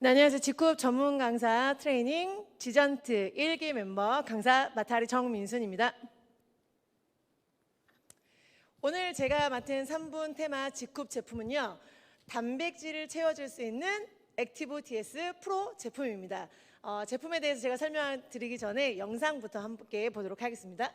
네, 안녕하세요. 직급 전문 강사 트레이닝 지전트 1기 멤버 강사 마타리 정민순입니다. 오늘 제가 맡은 3분 테마 직급 제품은요. 단백질을 채워줄 수 있는 액티브 DS 프로 제품입니다. 어, 제품에 대해서 제가 설명드리기 전에 영상부터 함께 보도록 하겠습니다.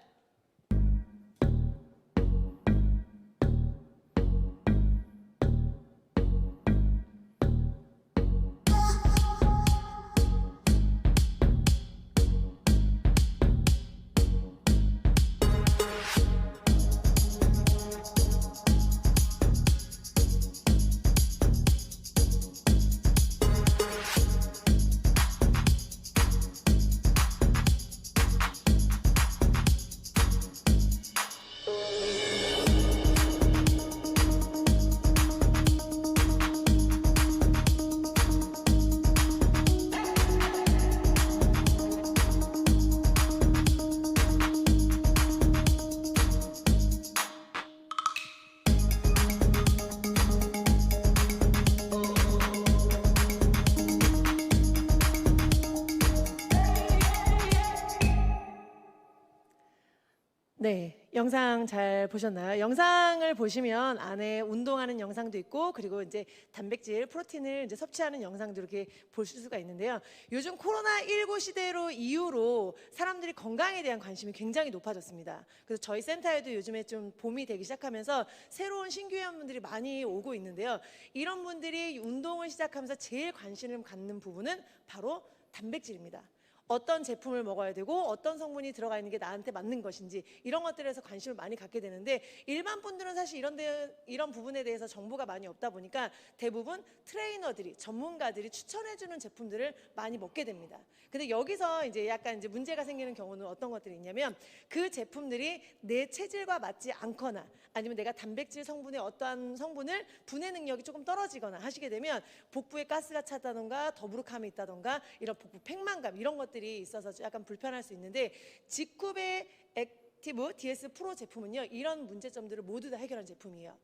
네, 영상 잘 보셨나요? 영상을 보시면 안에 운동하는 영상도 있고 그리고 이제 단백질, 프로틴을 이제 섭취하는 영상도 이렇게 보실 수가 있는데요. 요즘 코로나 19 시대로 이후로 사람들이 건강에 대한 관심이 굉장히 높아졌습니다. 그래서 저희 센터에도 요즘에 좀 봄이 되기 시작하면서 새로운 신규 회원분들이 많이 오고 있는데요. 이런 분들이 운동을 시작하면서 제일 관심을 갖는 부분은 바로 단백질입니다. 어떤 제품을 먹어야 되고 어떤 성분이 들어가 있는 게 나한테 맞는 것인지 이런 것들에서 관심을 많이 갖게 되는데 일반 분들은 사실 이런 데, 이런 부분에 대해서 정보가 많이 없다 보니까 대부분 트레이너들이 전문가들이 추천해 주는 제품들을 많이 먹게 됩니다. 근데 여기서 이제 약간 이제 문제가 생기는 경우는 어떤 것들이 있냐면 그 제품들이 내 체질과 맞지 않거나 아니면 내가 단백질 성분의 어떠한 성분을 분해 능력이 조금 떨어지거나 하시게 되면 복부에 가스가 차다던가 더부룩함이 있다던가 이런 복부 팽만감 이런 것 들이 있어서 약간 불편할 수 있는데 직급의 액티브 DS 프로 제품은요 이런 문제점들을 모두 다 해결한 제품이에요.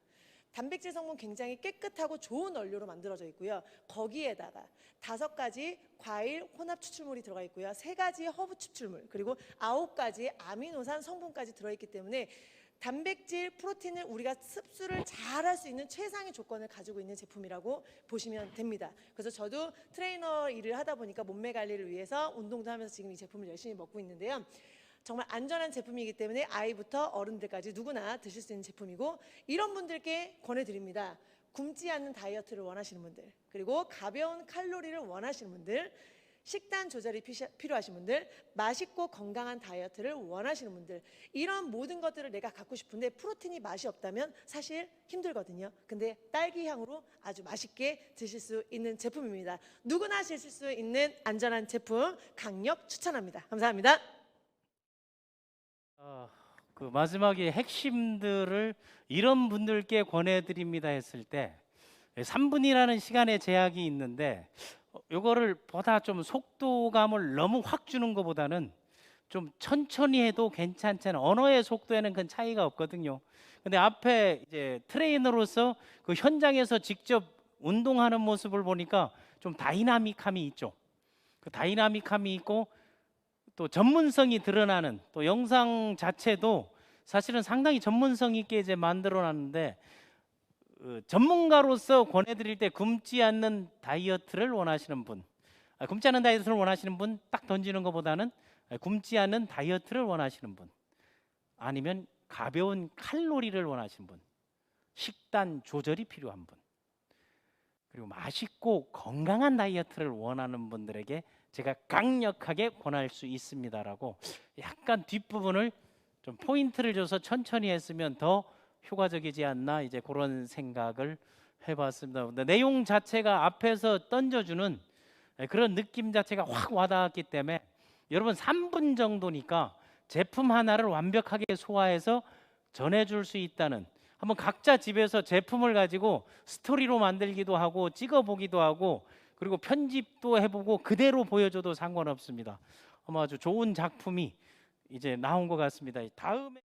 단백질 성분 굉장히 깨끗하고 좋은 원료로 만들어져 있고요. 거기에다가 다섯 가지 과일 혼합 추출물이 들어가 있고요. 세 가지 허브 추출물 그리고 아홉 가지 아미노산 성분까지 들어있기 때문에 단백질, 프로틴을 우리가 습수를 잘 할 수 있는 최상의 조건을 가지고 있는 제품이라고 보시면 됩니다. 그래서 저도 트레이너 일을 하다 보니까 몸매 관리를 위해서 운동도 하면서 지금 이 제품을 열심히 먹고 있는데요. 정말 안전한 제품이기 때문에 아이부터 어른들까지 누구나 드실 수 있는 제품이고 이런 분들께 권해드립니다. 굶지 않는 다이어트를 원하시는 분들 그리고 가벼운 칼로리를 원하시는 분들 식단 조절이 필요하신 분들, 맛있고 건강한 다이어트를 원하시는 분들, 이런 모든 것들을 내가 갖고 싶은데 프로틴이 맛이 없다면 사실 힘들거든요. 근데 딸기 향으로 아주 맛있게 드실 수 있는 제품입니다. 누구나 드실 수 있는 안전한 제품 강력 추천합니다. 감사합니다. 어, 그 마지막에 핵심들을 이런 분들께 권해드립니다 했을 때 3분이라는 시간의 제약이 있는데 어, 요거를 보다 좀 속도감을 너무 확 주는 것보다는 좀 천천히 해도 괜찮잖아요. 언어의 속도에는 큰 차이가 없거든요. 근데 앞에 이제 트레이너로서 그 현장에서 직접 운동하는 모습을 보니까 좀 다이나믹함이 있죠. 그 다이나믹함이 있고 또 전문성이 드러나는 또 영상 자체도 사실은 상당히 전문성 있게 이제 만들어 놨는데 어, 전문가로서 권해드릴 때 굶지 않는 다이어트를 원하시는 분, 아, 굶지 않는 다이어트를 원하시는 분 딱 던지는 것보다는 아, 굶지 않는 다이어트를 원하시는 분, 아니면 가벼운 칼로리를 원하시는 분, 식단 조절이 필요한 분, 그리고 맛있고 건강한 다이어트를 원하는 분들에게 제가 강력하게 권할 수 있습니다라고 약간 뒷부분을 좀 포인트를 줘서 천천히 했으면 더 효과적이지 않나 이제 그런 생각을 해봤습니다. 근데 내용 자체가 앞에서 던져주는 그런 느낌 자체가 확 와닿았기 때문에 여러분 3분 정도니까 제품 하나를 완벽하게 소화해서 전해줄 수 있다는 한번 각자 집에서 제품을 가지고 스토리로 만들기도 하고 찍어보기도 하고 그리고 편집도 해보고 그대로 보여줘도 상관없습니다. 아마 아주 좋은 작품이 이제 나온 것 같습니다. 다음에